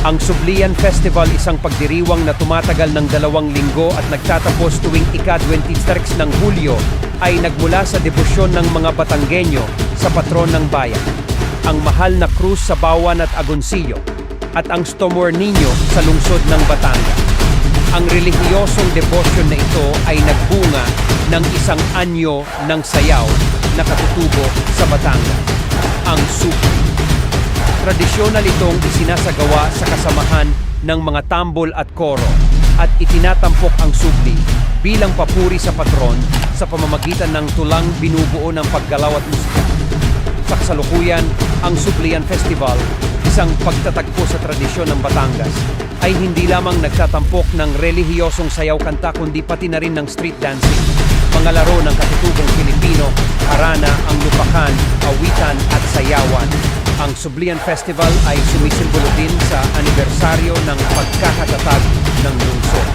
Ang Sublian Festival isang pagdiriwang na tumatagal ng dalawang linggo at nagtatapos tuwing ika-23 ng Hulyo ay nagmula sa debosyon ng mga Batanggenyo sa patron ng bayan. Ang mahal na krus sa Bawan at Agoncillo at ang Stomor Niño sa lungsod ng Batangas. Ang relihiyosong debosyon na ito ay nagbunga ng isang anyo ng sayaw na katutubo sa Batangas, ang Suki. Tradisyonal itong isinasagawa sa kasamahan ng mga tambol at koro at itinatampok ang subli bilang papuri sa patron sa pamamagitan ng tulang binubuo ng paggalaw at musika. Sa kasalukuyan, ang Sublian Festival, isang pagtatagpo sa tradisyon ng Batangas, ay hindi lamang nagtatampok ng relihiyosong sayaw kanta kundi pati na rin ng street dancing, mga laro ng katutubong Pilipino, harana, ang lupakan, awitan at sayawan. Sublian Festival ay sumisimbolo din sa anibersaryo ng pagkakatatag ng lungsod.